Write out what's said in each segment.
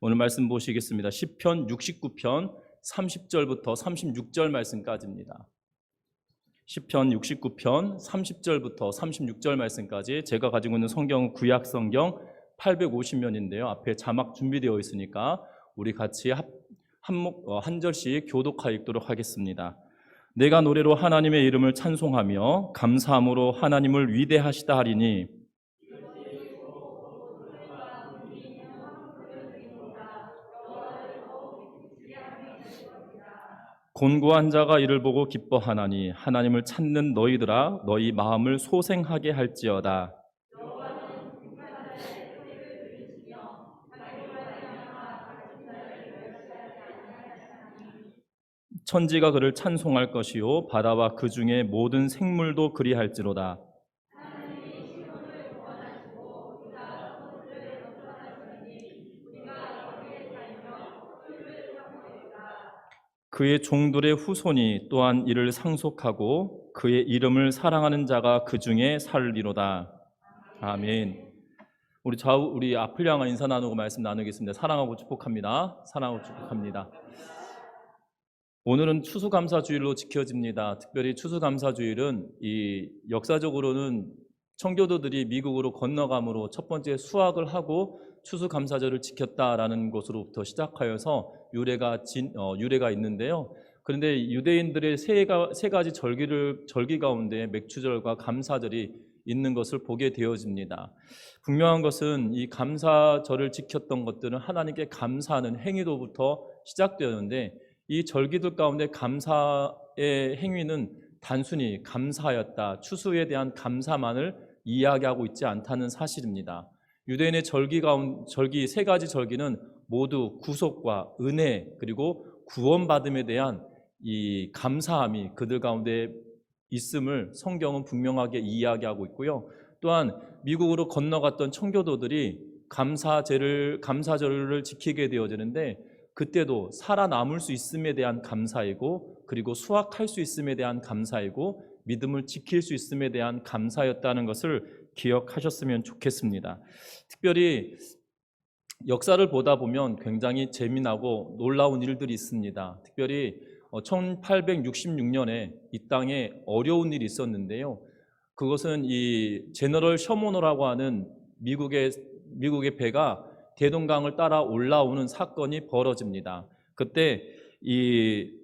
오늘 말씀 보시겠습니다. 10편 69편 30절부터 36절 말씀까지입니다. 10편 69편 30절부터 36절 말씀까지 제가 가지고 있는 성경은 구약 성경 850면인데요. 앞에 자막 준비되어 있으니까 우리 같이 합- 한목 어, 한 절씩 교독하여 읽도록 하겠습니다. 내가 노래로 하나님의 이름을 찬송하며 감사함으로 하나님을 위대하시다 하리니 곤고한 자가 이를 보고 기뻐하나니 하나님을 찾는 너희들아 너희 마음을 소생하게 할지어다. 천지가 그를 찬송할 것이요 바다와 그 중에 모든 생물도 그리할지로다. 그의 종들의 후손이 또한 이를 상속하고 그의 이름을 사랑하는 자가 그 중에 살리로다. 아멘. 우리 좌우 우리 앞을 향한 인사 나누고 말씀 나누겠습니다. 사랑하고 축복합니다. 사랑하고 축복합니다. 오늘은 추수감사주일로 지켜집니다. 특별히 추수감사주일은 이 역사적으로는 청교도들이 미국으로 건너감으로 첫 번째 수학을 하고 추수감사절을 지켰다라는 것으로부터 시작하여서 유래가 진, 어, 유래가 있는데요. 그런데 유대인들의 세, 가, 세 가지 절기를 절기 가운데 맥추절과 감사절이 있는 것을 보게 되어집니다. 분명한 것은 이 감사절을 지켰던 것들은 하나님께 감사하는 행위로부터 시작되었는데 이 절기들 가운데 감사의 행위는 단순히 감사였다. 추수에 대한 감사만을 이야기하고 있지 않다는 사실입니다. 유대인의 절기 가운 절기 세 가지 절기는 모두 구속과 은혜 그리고 구원받음에 대한 이 감사함이 그들 가운데 있음을 성경은 분명하게 이야기하고 있고요. 또한 미국으로 건너갔던 청교도들이 감사제를 감사절을 지키게 되어지는데 그때도 살아남을 수 있음에 대한 감사이고 그리고 수확할 수 있음에 대한 감사이고 믿음을 지킬 수 있음에 대한 감사였다는 것을 기억하셨으면 좋겠습니다. 특별히 역사를 보다 보면 굉장히 재미나고 놀라운 일들이 있습니다. 특별히 1866년에 이 땅에 어려운 일이 있었는데요. 그것은 이 제너럴 셔모노라고 하는 미국의 미국의 배가 대동강을 따라 올라오는 사건이 벌어집니다. 그때 이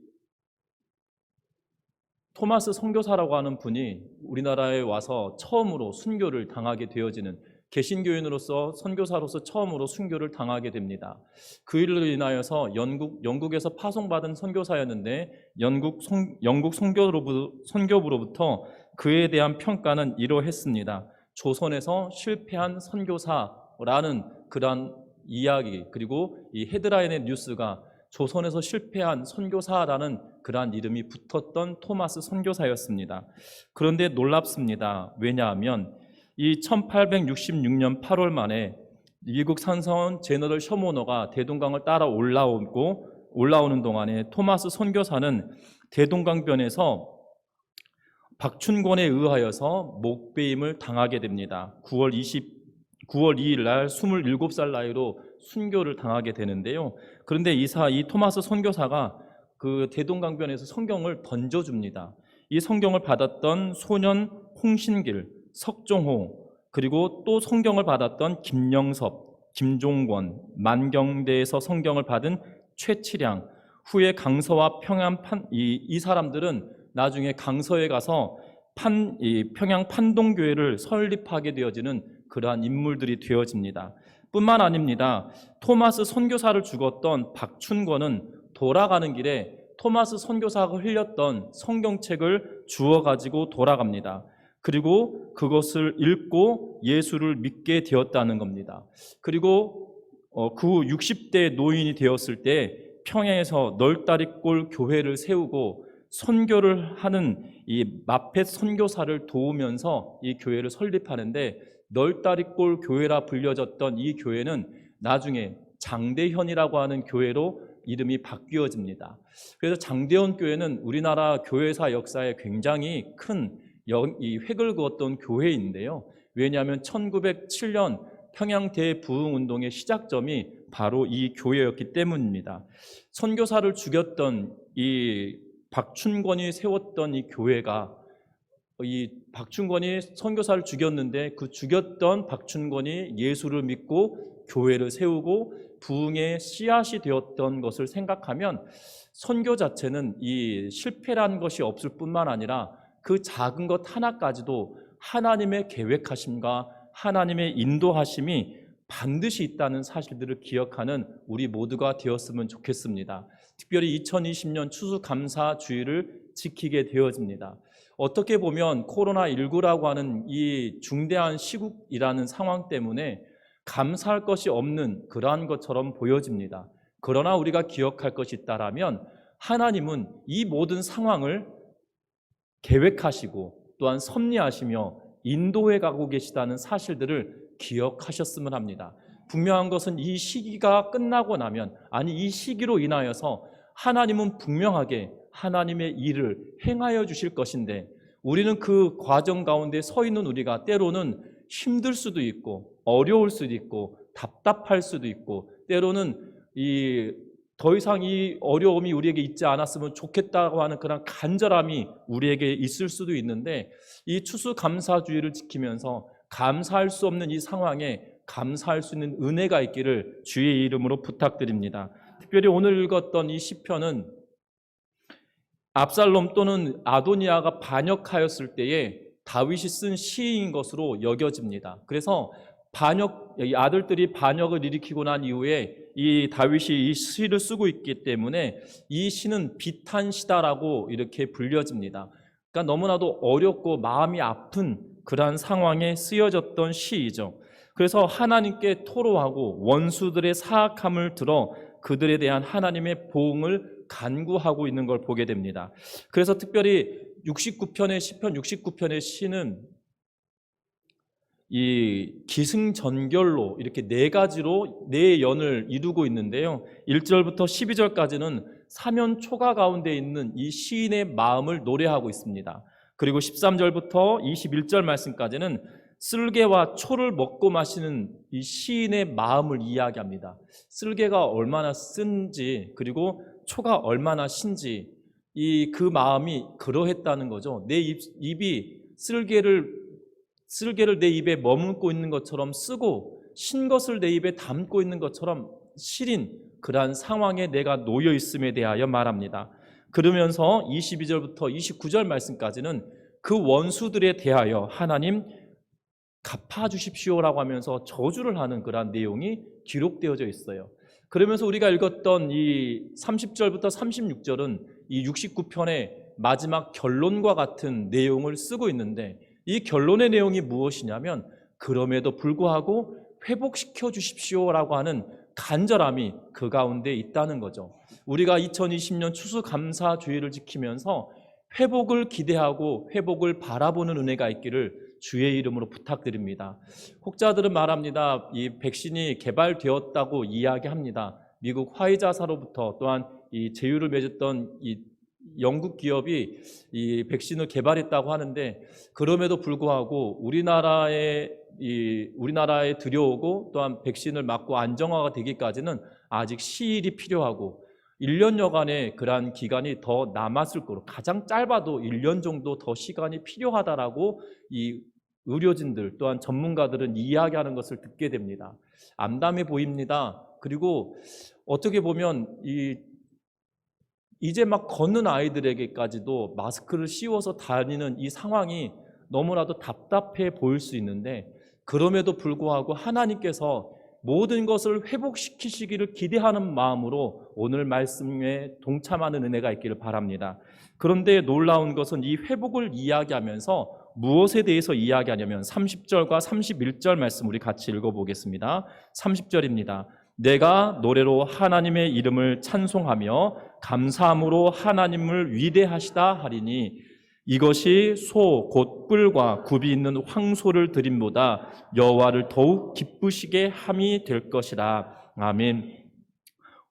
토마스 선교사라고 하는 분이 우리나라에 와서 처음으로 순교를 당하게 되어지는 개신교인으로서 선교사로서 처음으로 순교를 당하게 됩니다. 그 일로 인하여서 영국 영국에서 파송받은 선교사였는데 영국 선, 영국 선교로부, 선교부로부터 그에 대한 평가는 이러했습니다. 조선에서 실패한 선교사라는 그러한 이야기 그리고 이 헤드라인의 뉴스가 조선에서 실패한 선교사라는 그러한 이름이 붙었던 토마스 선교사였습니다. 그런데 놀랍습니다. 왜냐하면 이 1866년 8월 만에 미국 산성 제너럴 셔모너가 대동강을 따라 올라오고 올라오는 동안에 토마스 선교사는 대동강변에서 박춘권에 의하여서 목배임을 당하게 됩니다. 9월 20 9월 2일 날 27살 나이로 순교를 당하게 되는데요. 그런데 이사 이 토마스 선교사가 그 대동강변에서 성경을 던져 줍니다. 이 성경을 받았던 소년 홍신길, 석종호 그리고 또 성경을 받았던 김영섭, 김종권, 만경대에서 성경을 받은 최치량, 후에 강서와 평양 판, 이, 이 사람들은 나중에 강서에 가서 판, 이 평양 판동교회를 설립하게 되어지는 그러한 인물들이 되어집니다. 뿐만 아닙니다. 토마스 선교사를 죽었던 박춘권은 돌아가는 길에 토마스 선교사가 흘렸던 성경책을 주워 가지고 돌아갑니다. 그리고 그것을 읽고 예수를 믿게 되었다는 겁니다. 그리고 어, 그후 60대 노인이 되었을 때 평양에서 널다리골 교회를 세우고 선교를 하는 이 마펫 선교사를 도우면서 이 교회를 설립하는데 널다리골 교회라 불려졌던 이 교회는 나중에 장대현이라고 하는 교회로 이름이 바뀌어집니다. 그래서 장대현 교회는 우리나라 교회사 역사에 굉장히 큰 이 획을 그었던 교회인데요. 왜냐하면 1907년 평양 대부흥 운동의 시작점이 바로 이 교회였기 때문입니다. 선교사를 죽였던 이 박춘권이 세웠던 이 교회가 이 박춘권이 선교사를 죽였는데 그 죽였던 박춘권이 예수를 믿고 교회를 세우고 부흥의 씨앗이 되었던 것을 생각하면 선교 자체는 이 실패란 것이 없을 뿐만 아니라 그 작은 것 하나까지도 하나님의 계획하심과 하나님의 인도하심이 반드시 있다는 사실들을 기억하는 우리 모두가 되었으면 좋겠습니다. 특별히 2020년 추수감사 주의를 지키게 되어집니다. 어떻게 보면 코로나19라고 하는 이 중대한 시국이라는 상황 때문에 감사할 것이 없는 그러한 것처럼 보여집니다. 그러나 우리가 기억할 것이 있다라면 하나님은 이 모든 상황을 계획하시고 또한 섭리하시며 인도해 가고 계시다는 사실들을 기억하셨으면 합니다. 분명한 것은 이 시기가 끝나고 나면 아니 이 시기로 인하여서 하나님은 분명하게 하나님의 일을 행하여 주실 것인데 우리는 그 과정 가운데 서 있는 우리가 때로는 힘들 수도 있고 어려울 수도 있고 답답할 수도 있고 때로는 이 더 이상 이 어려움이 우리에게 있지 않았으면 좋겠다고 하는 그런 간절함이 우리에게 있을 수도 있는데 이 추수감사주의를 지키면서 감사할 수 없는 이 상황에 감사할 수 있는 은혜가 있기를 주의 이름으로 부탁드립니다. 특별히 오늘 읽었던 이 시편은 압살롬 또는 아도니아가 반역하였을 때에 다윗이 쓴 시인 것으로 여겨집니다. 그래서 반역 이 아들들이 반역을 일으키고 난 이후에 이 다윗이 이 시를 쓰고 있기 때문에 이 시는 비탄 시다라고 이렇게 불려집니다. 그러니까 너무나도 어렵고 마음이 아픈 그러한 상황에 쓰여졌던 시이죠. 그래서 하나님께 토로하고 원수들의 사악함을 들어 그들에 대한 하나님의 보응을 간구하고 있는 걸 보게 됩니다. 그래서 특별히 69편의 시편 69편의 시는 이 기승전결로 이렇게 네 가지로 네 연을 이루고 있는데요. 1절부터 12절까지는 사면 초가 가운데 있는 이 시인의 마음을 노래하고 있습니다. 그리고 13절부터 21절 말씀까지는 쓸개와 초를 먹고 마시는 이 시인의 마음을 이야기합니다. 쓸개가 얼마나 쓴지 그리고 초가 얼마나 신지 이 그 마음이 그러했다는 거죠. 내 입, 입이 쓸개를 쓸개를 내 입에 머금고 있는 것처럼 쓰고 신 것을 내 입에 담고 있는 것처럼 시린 그러한 상황에 내가 놓여 있음에 대하여 말합니다. 그러면서 22절부터 29절 말씀까지는 그 원수들에 대하여 하나님 갚아 주십시오라고 하면서 저주를 하는 그러한 내용이 기록되어져 있어요. 그러면서 우리가 읽었던 이 30절부터 36절은 이 69편의 마지막 결론과 같은 내용을 쓰고 있는데 이 결론의 내용이 무엇이냐면 그럼에도 불구하고 회복시켜 주십시오라고 하는 간절함이 그 가운데 있다는 거죠. 우리가 2020년 추수감사주의를 지키면서 회복을 기대하고 회복을 바라보는 은혜가 있기를 주의 이름으로 부탁드립니다. 혹자들은 말합니다. 이 백신이 개발되었다고 이야기합니다. 미국 화이자사로부터 또한 이 제휴를 맺었던 이 영국 기업이 이 백신을 개발했다고 하는데 그럼에도 불구하고 우리나라에 이 우리나라에 들여오고 또한 백신을 맞고 안정화가 되기까지는 아직 시일이 필요하고 1년여간의 그러한 기간이 더 남았을 거로 가장 짧아도 1년 정도 더 시간이 필요하다라고 이 의료진들 또한 전문가들은 이야기하는 것을 듣게 됩니다. 암담해 보입니다. 그리고 어떻게 보면 이 이제 막 걷는 아이들에게까지도 마스크를 씌워서 다니는 이 상황이 너무나도 답답해 보일 수 있는데 그럼에도 불구하고 하나님께서 모든 것을 회복시키시기를 기대하는 마음으로 오늘 말씀에 동참하는 은혜가 있기를 바랍니다. 그런데 놀라운 것은 이 회복을 이야기하면서 무엇에 대해서 이야기하냐면 30절과 31절 말씀 우리 같이 읽어보겠습니다. 30절입니다. 내가 노래로 하나님의 이름을 찬송하며 감사함으로 하나님을 위대하시다 하리니 이것이 소 곧 뿔과 굽이 있는 황소를 드림보다 여호와를 더욱 기쁘시게 함이 될 것이라. 아멘.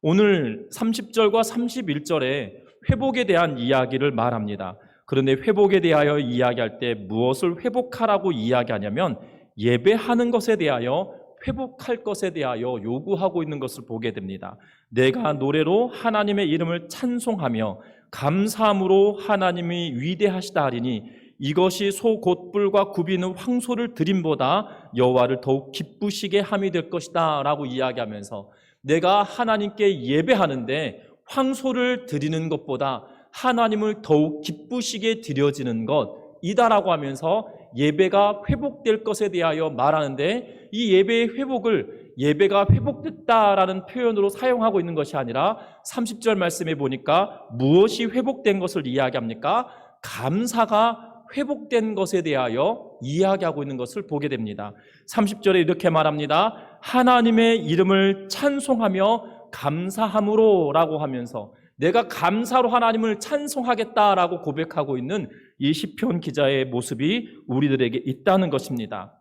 오늘 30절과 31절에 회복에 대한 이야기를 말합니다. 그런데 회복에 대하여 이야기할 때 무엇을 회복하라고 이야기하냐면 예배하는 것에 대하여 회복할 것에 대하여 요구하고 있는 것을 보게 됩니다. 내가 노래로 하나님의 이름을 찬송하며 감사함으로 하나님이 위대하시다 하리니 이것이 소 곧불과 굽이는 황소를 드림보다 여호와를 더욱 기쁘시게 함이 될 것이다라고 이야기하면서 내가 하나님께 예배하는데 황소를 드리는 것보다 하나님을 더욱 기쁘시게 드려지는 것이다라고 하면서 예배가 회복될 것에 대하여 말하는데 이 예배의 회복을 예배가 회복됐다라는 표현으로 사용하고 있는 것이 아니라 30절 말씀에 보니까 무엇이 회복된 것을 이야기합니까? 감사가 회복된 것에 대하여 이야기하고 있는 것을 보게 됩니다. 30절에 이렇게 말합니다. 하나님의 이름을 찬송하며 감사함으로 라고 하면서 내가 감사로 하나님을 찬송하겠다라고 고백하고 있는 이 시편 기자의 모습이 우리들에게 있다는 것입니다.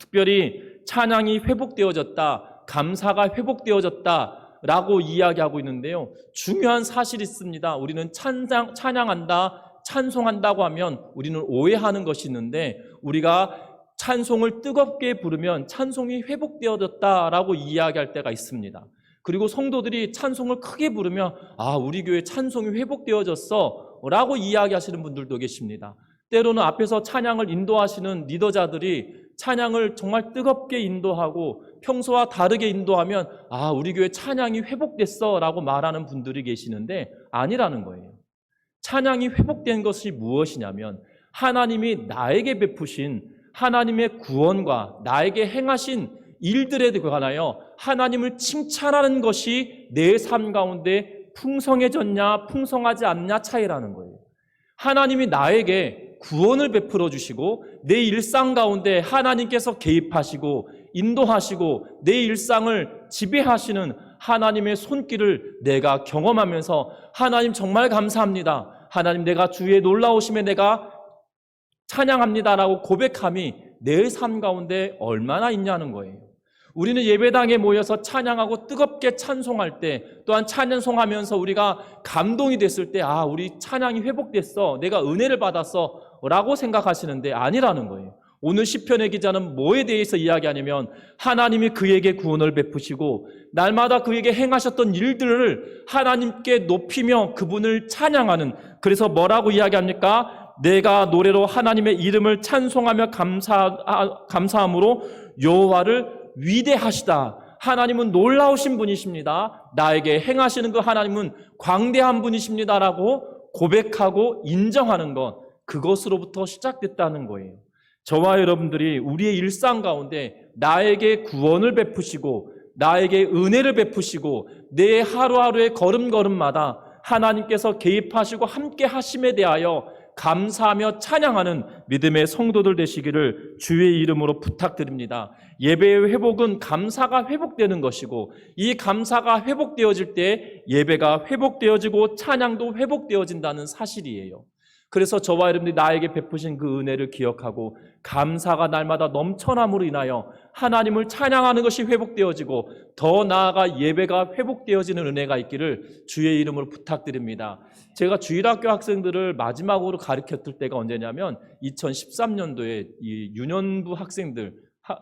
특별히 찬양이 회복되어졌다, 감사가 회복되어졌다라고 이야기하고 있는데요. 중요한 사실이 있습니다. 우리는 찬양, 찬양한다, 찬송한다고 하면 우리는 오해하는 것이 있는데 우리가 찬송을 뜨겁게 부르면 찬송이 회복되어졌다라고 이야기할 때가 있습니다. 그리고 성도들이 찬송을 크게 부르면 아 우리 교회 찬송이 회복되어졌어 라고 이야기하시는 분들도 계십니다. 때로는 앞에서 찬양을 인도하시는 리더자들이 찬양을 정말 뜨겁게 인도하고 평소와 다르게 인도하면 아 우리 교회 찬양이 회복됐어 라고 말하는 분들이 계시는데 아니라는 거예요. 찬양이 회복된 것이 무엇이냐면 하나님이 나에게 베푸신 하나님의 구원과 나에게 행하신 일들에 관하여 하나님을 칭찬하는 것이 내 삶 가운데 풍성해졌냐 풍성하지 않냐 차이라는 거예요. 하나님이 나에게 구원을 베풀어 주시고 내 일상 가운데 하나님께서 개입하시고 인도하시고 내 일상을 지배하시는 하나님의 손길을 내가 경험하면서 하나님 정말 감사합니다. 하나님 내가 주의 놀라우심에 내가 찬양합니다라고 고백함이 내 삶 가운데 얼마나 있냐는 거예요. 우리는 예배당에 모여서 찬양하고 뜨겁게 찬송할 때 또한 찬송하면서 우리가 감동이 됐을 때 아, 우리 찬양이 회복됐어. 내가 은혜를 받았어. 라고 생각하시는데 아니라는 거예요. 오늘 시편의 기자는 뭐에 대해서 이야기하냐면 하나님이 그에게 구원을 베푸시고 날마다 그에게 행하셨던 일들을 하나님께 높이며 그분을 찬양하는 그래서 뭐라고 이야기합니까? 내가 노래로 하나님의 이름을 찬송하며 감사 감사함으로 여호와를 위대하시다. 하나님은 놀라우신 분이십니다. 나에게 행하시는 그 하나님은 광대한 분이십니다라고 고백하고 인정하는 것 그것으로부터 시작됐다는 거예요. 저와 여러분들이 우리의 일상 가운데 나에게 구원을 베푸시고 나에게 은혜를 베푸시고 내 하루하루의 걸음걸음마다 하나님께서 개입하시고 함께 하심에 대하여 감사하며 찬양하는 믿음의 성도들 되시기를 주의 이름으로 부탁드립니다. 예배의 회복은 감사가 회복되는 것이고 이 감사가 회복되어질 때 예배가 회복되어지고 찬양도 회복되어진다는 사실이에요. 그래서 저와 여러분들이 나에게 베푸신 그 은혜를 기억하고 감사가 날마다 넘쳐남으로 인하여 하나님을 찬양하는 것이 회복되어지고 더 나아가 예배가 회복되어지는 은혜가 있기를 주의 이름으로 부탁드립니다. 제가 주일학교 학생들을 마지막으로 가르쳤을 때가 언제냐면 2013년도에 이 유년부 학생들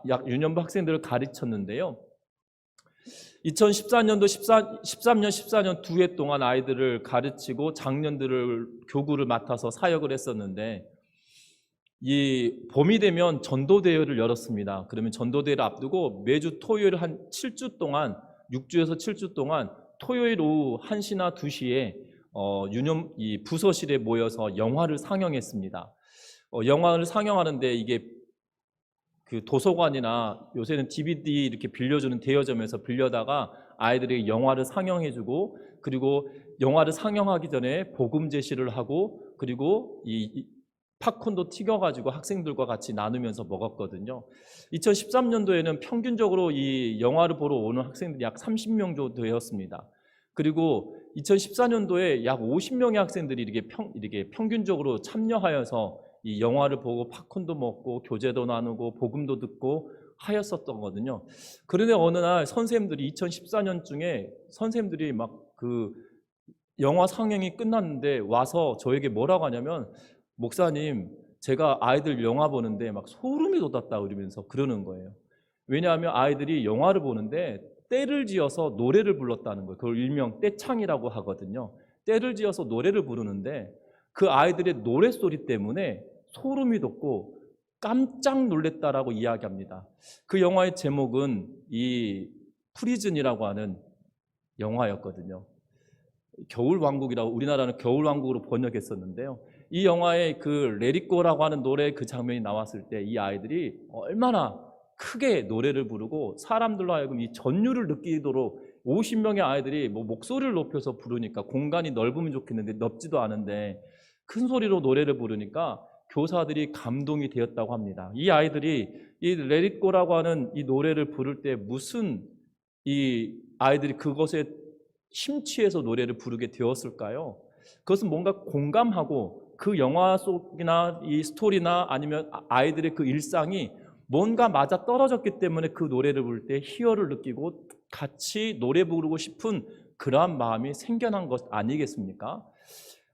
약 유년부 학생들을 가르쳤는데요. 2014년도 14, 13년 14년 두 해 동안 아이들을 가르치고 장년들을 교구를 맡아서 사역을 했었는데 이 봄이 되면 전도대회를 열었습니다. 그러면 전도대회를 앞두고 매주 토요일 한 7주 동안 6주에서 7주 동안 토요일 오후 1시나 2시에 어, 유년 이 부서실에 모여서 영화를 상영했습니다. 어, 영화를 상영하는데 이게 그 도서관이나 요새는 DVD 이렇게 빌려주는 대여점에서 빌려다가 아이들에게 영화를 상영해주고 그리고 영화를 상영하기 전에 복음 제시를 하고 그리고 이 팝콘도 튀겨가지고 학생들과 같이 나누면서 먹었거든요. 2013년도에는 평균적으로 이 영화를 보러 오는 학생들이 약 30명 정도 되었습니다. 그리고 2014년도에 약 50명의 학생들이 이렇게, 평, 이렇게 평균적으로 참여하여서 이 영화를 보고 팝콘도 먹고 교재도 나누고 복음도 듣고 하였었던 거거든요. 그런데 어느 날 선생님들이 2014년 중에 선생님들이 막 그 영화 상영이 끝났는데 와서 저에게 뭐라고 하냐면 목사님 제가 아이들 영화 보는데 막 소름이 돋았다 그러면서 그러는 거예요. 왜냐하면 아이들이 영화를 보는데 때를 지어서 노래를 불렀다는 거예요. 그걸 일명 떼창이라고 하거든요. 때를 지어서 노래를 부르는데 그 아이들의 노래소리 때문에 소름이 돋고 깜짝 놀랬다라고 이야기합니다. 그 영화의 제목은 이 프리즌이라고 하는 영화였거든요. 겨울 왕국이라고 우리나라는 겨울 왕국으로 번역했었는데요. 이 영화에 그 레리꼬라고 하는 노래 그 장면이 나왔을 때 이 아이들이 얼마나 크게 노래를 부르고 사람들로 하여금 이 전율을 느끼도록 50명의 아이들이 뭐 목소리를 높여서 부르니까 공간이 넓으면 좋겠는데 넓지도 않은데 큰 소리로 노래를 부르니까 교사들이 감동이 되었다고 합니다. 이 아이들이 이 레리꼬라고 하는 이 노래를 부를 때 무슨 이 아이들이 그것에 심취해서 노래를 부르게 되었을까요? 그것은 뭔가 공감하고 그 영화 속이나 이 스토리나 아니면 아- 아이들의 그 일상이 뭔가 맞아 떨어졌기 때문에 그 노래를 부를 때 희열을 느끼고 같이 노래 부르고 싶은 그러한 마음이 생겨난 것 아니겠습니까?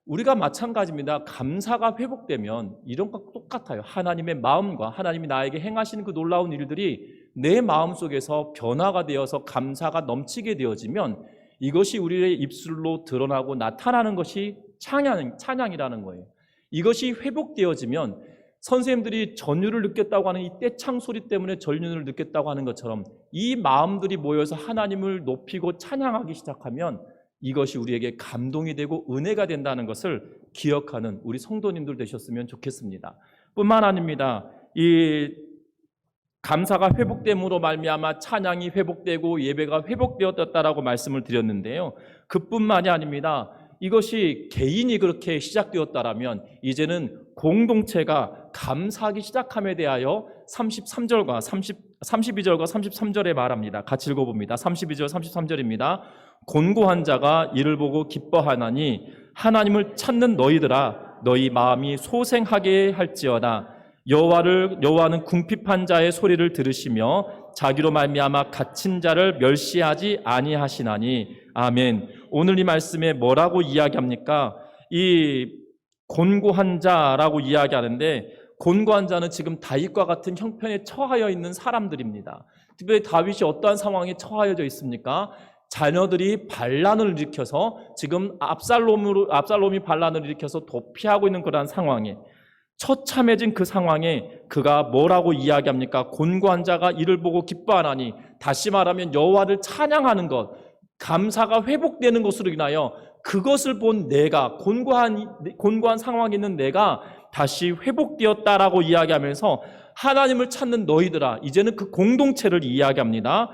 우리가 마찬가지입니다. 감사가 회복되면 이런 것 똑같아요. 하나님의 마음과 하나님이 나에게 행하시는 그 놀라운 일들이 내 마음 속에서 변화가 되어서 감사가 넘치게 되어지면 이것이 우리의 입술로 드러나고 나타나는 것이 찬양, 찬양이라는 거예요. 이것이 회복되어지면 선생님들이 전율을 느꼈다고 하는 이 떼창 소리 때문에 전율을 느꼈다고 하는 것처럼 이 마음들이 모여서 하나님을 높이고 찬양하기 시작하면 이것이 우리에게 감동이 되고 은혜가 된다는 것을 기억하는 우리 성도님들 되셨으면 좋겠습니다. 뿐만 아닙니다. 이 감사가 회복됨으로 말미암아 찬양이 회복되고 예배가 회복되었다라고 말씀을 드렸는데요. 그뿐만이 아닙니다. 이것이 개인이 그렇게 시작되었다라면 이제는 공동체가 감사하기 시작함에 대하여 33절과 30, 32절과 33절에 말합니다. 같이 읽어봅니다. 32절, 33절입니다. 곤고한 자가 이를 보고 기뻐하나니 하나님을 찾는 너희들아 너희 마음이 소생하게 할지어다 여호와를 여호와는 궁핍한 자의 소리를 들으시며 자기로 말미암아 갇힌 자를 멸시하지 아니하시나니 아멘. 오늘 이 말씀에 뭐라고 이야기합니까? 이 곤고한 자라고 이야기하는데 곤고한 자는 지금 다윗과 같은 형편에 처하여 있는 사람들입니다. 특별히 다윗이 어떠한 상황에 처하여져 있습니까? 자녀들이 반란을 일으켜서 지금 압살롬으로 압살롬이 반란을 일으켜서 도피하고 있는 그러한 상황에 처참해진 그 상황에 그가 뭐라고 이야기합니까? 곤고한 자가 이를 보고 기뻐하나니 다시 말하면 여호와를 찬양하는 것, 감사가 회복되는 것으로 인하여 그것을 본 내가 곤고한 곤고한 상황에 있는 내가 다시 회복되었다라고 이야기하면서 하나님을 찾는 너희들아 이제는 그 공동체를 이야기합니다.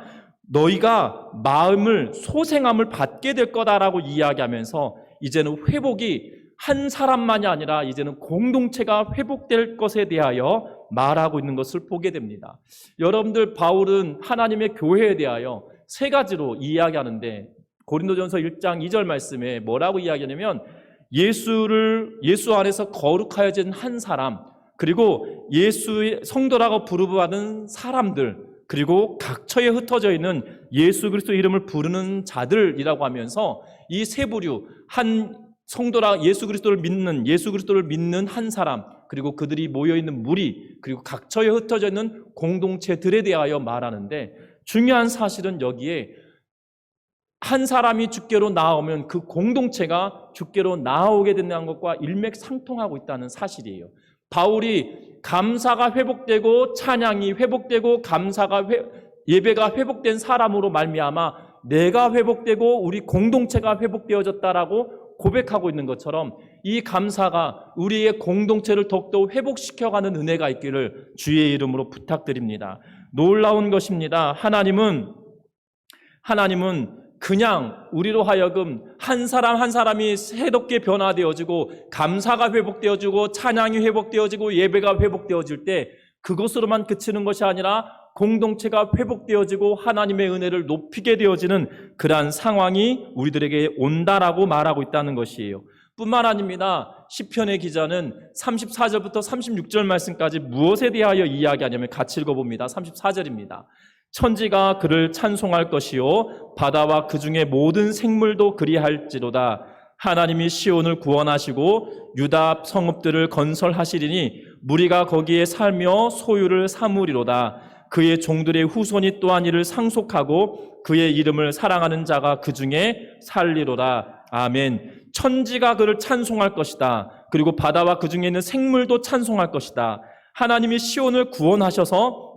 너희가 마음을 소생함을 받게 될 거다라고 이야기하면서 이제는 회복이 한 사람만이 아니라 이제는 공동체가 회복될 것에 대하여 말하고 있는 것을 보게 됩니다. 여러분들 바울은 하나님의 교회에 대하여 세 가지로 이야기하는데 고린도전서 1장 2절 말씀에 뭐라고 이야기하냐면 예수를 예수 안에서 거룩하여진 한 사람 그리고 예수의 성도라고 부르받은 사람들 그리고 각처에 흩어져 있는 예수 그리스도 이름을 부르는 자들이라고 하면서 이 세 부류 한 성도라 예수 그리스도를 믿는 예수 그리스도를 믿는 한 사람 그리고 그들이 모여 있는 무리 그리고 각처에 흩어져 있는 공동체들에 대하여 말하는데 중요한 사실은 여기에 한 사람이 주께로 나오면 그 공동체가 주께로 나오게 된다는 것과 일맥상통하고 있다는 사실이에요. 바울이 감사가 회복되고 찬양이 회복되고 감사가 회, 예배가 회복된 사람으로 말미암아 내가 회복되고 우리 공동체가 회복되어졌다라고 고백하고 있는 것처럼 이 감사가 우리의 공동체를 더욱더 회복시켜가는 은혜가 있기를 주의 이름으로 부탁드립니다. 놀라운 것입니다. 하나님은 하나님은 그냥 우리로 하여금 한 사람 한 사람이 새롭게 변화되어지고 감사가 회복되어지고 찬양이 회복되어지고 예배가 회복되어질 때 그것으로만 그치는 것이 아니라 공동체가 회복되어지고 하나님의 은혜를 높이게 되어지는 그러한 상황이 우리들에게 온다라고 말하고 있다는 것이에요. 뿐만 아닙니다. 시편의 기자는 34절부터 36절 말씀까지 무엇에 대하여 이야기하냐면 같이 읽어봅니다. 34절입니다. 천지가 그를 찬송할 것이요 바다와 그 중에 모든 생물도 그리할지로다. 하나님이 시온을 구원하시고 유다 성읍들을 건설하시리니 무리가 거기에 살며 소유를 삼으리로다. 그의 종들의 후손이 또한 이를 상속하고 그의 이름을 사랑하는 자가 그 중에 살리로라. 아멘. 천지가 그를 찬송할 것이다. 그리고 바다와 그 중에 있는 생물도 찬송할 것이다. 하나님이 시온을 구원하셔서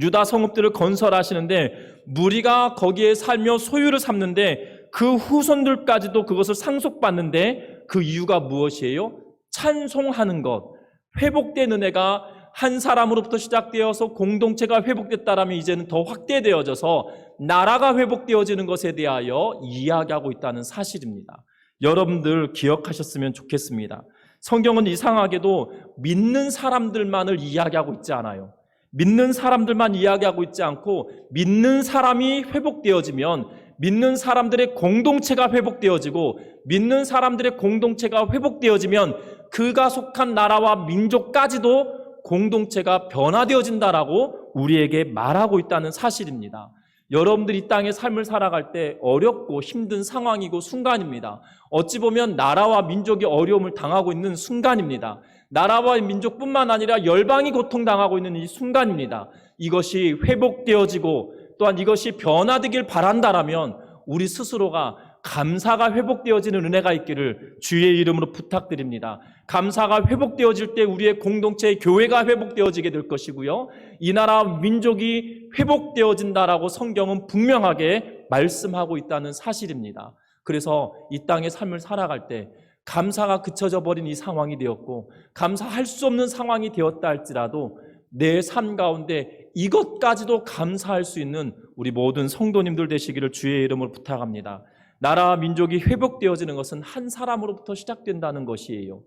유다 성읍들을 건설하시는데 무리가 거기에 살며 소유를 삼는데 그 후손들까지도 그것을 상속받는데 그 이유가 무엇이에요? 찬송하는 것. 회복된 은혜가 한 사람으로부터 시작되어서 공동체가 회복됐다라면 이제는 더 확대되어져서 나라가 회복되어지는 것에 대하여 이야기하고 있다는 사실입니다. 여러분들 기억하셨으면 좋겠습니다. 성경은 이상하게도 믿는 사람들만을 이야기하고 있지 않아요. 믿는 사람들만 이야기하고 있지 않고 믿는 사람이 회복되어지면 믿는 사람들의 공동체가 회복되어지고 믿는 사람들의 공동체가 회복되어지면 그가 속한 나라와 민족까지도 공동체가 변화되어진다라고 우리에게 말하고 있다는 사실입니다. 여러분들 이 땅의 삶을 살아갈 때 어렵고 힘든 상황이고 순간입니다. 어찌 보면 나라와 민족이 어려움을 당하고 있는 순간입니다. 나라와 민족뿐만 아니라 열방이 고통당하고 있는 이 순간입니다. 이것이 회복되어지고 또한 이것이 변화되길 바란다라면 우리 스스로가 감사가 회복되어지는 은혜가 있기를 주의 이름으로 부탁드립니다. 감사가 회복되어질 때 우리의 공동체 교회가 회복되어지게 될 것이고요. 이 나라 민족이 회복되어진다라고 성경은 분명하게 말씀하고 있다는 사실입니다. 그래서 이 땅의 삶을 살아갈 때 감사가 그쳐져 버린 이 상황이 되었고 감사할 수 없는 상황이 되었다 할지라도 내 삶 가운데 이것까지도 감사할 수 있는 우리 모든 성도님들 되시기를 주의 이름으로 부탁합니다. 나라와 민족이 회복되어지는 것은 한 사람으로부터 시작된다는 것이에요.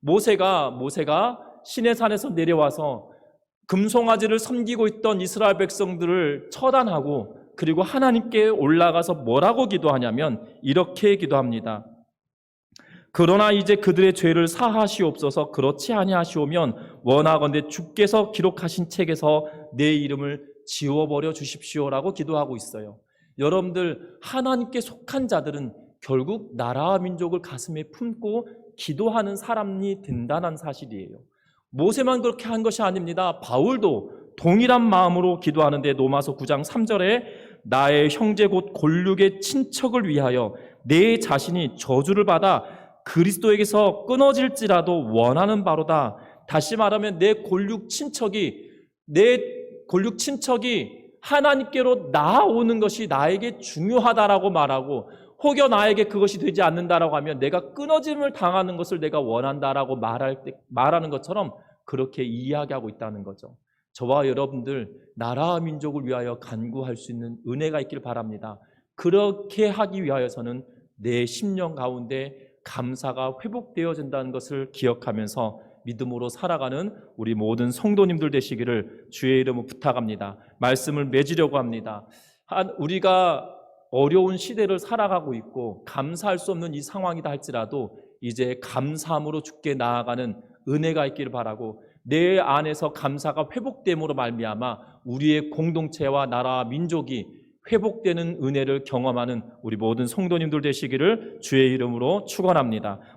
모세가 모세가 시내산에서 내려와서 금송아지를 섬기고 있던 이스라엘 백성들을 처단하고 그리고 하나님께 올라가서 뭐라고 기도하냐면 이렇게 기도합니다. 그러나 이제 그들의 죄를 사하시옵소서 그렇지 아니하시오면 원하건대 주께서 기록하신 책에서 내 이름을 지워버려 주십시오라고 기도하고 있어요. 여러분들 하나님께 속한 자들은 결국 나라와 민족을 가슴에 품고 기도하는 사람이 된다는 사실이에요. 모세만 그렇게 한 것이 아닙니다. 바울도 동일한 마음으로 기도하는데 로마서 9장 3절에 나의 형제 곧 골육의 친척을 위하여 내 자신이 저주를 받아 그리스도에게서 끊어질지라도 원하는 바로다. 다시 말하면 내 골육 친척이 내 골육 친척이 하나님께로 나아오는 것이 나에게 중요하다라고 말하고 혹여 나에게 그것이 되지 않는다라고 하면 내가 끊어짐을 당하는 것을 내가 원한다라고 말할 때 말하는 것처럼 그렇게 이야기하고 있다는 거죠. 저와 여러분들 나라와 민족을 위하여 간구할 수 있는 은혜가 있길 바랍니다. 그렇게 하기 위하여서는 내 심령 가운데 감사가 회복되어진다는 것을 기억하면서 믿음으로 살아가는 우리 모든 성도님들 되시기를 주의 이름으로 부탁합니다. 말씀을 맺으려고 합니다. 한 우리가 어려운 시대를 살아가고 있고 감사할 수 없는 이 상황이다 할지라도 이제 감사함으로 죽게 나아가는 은혜가 있기를 바라고 내 안에서 감사가 회복됨으로 말미암아 우리의 공동체와 나라와 민족이 회복되는 은혜를 경험하는 우리 모든 성도님들 되시기를 주의 이름으로 축원합니다.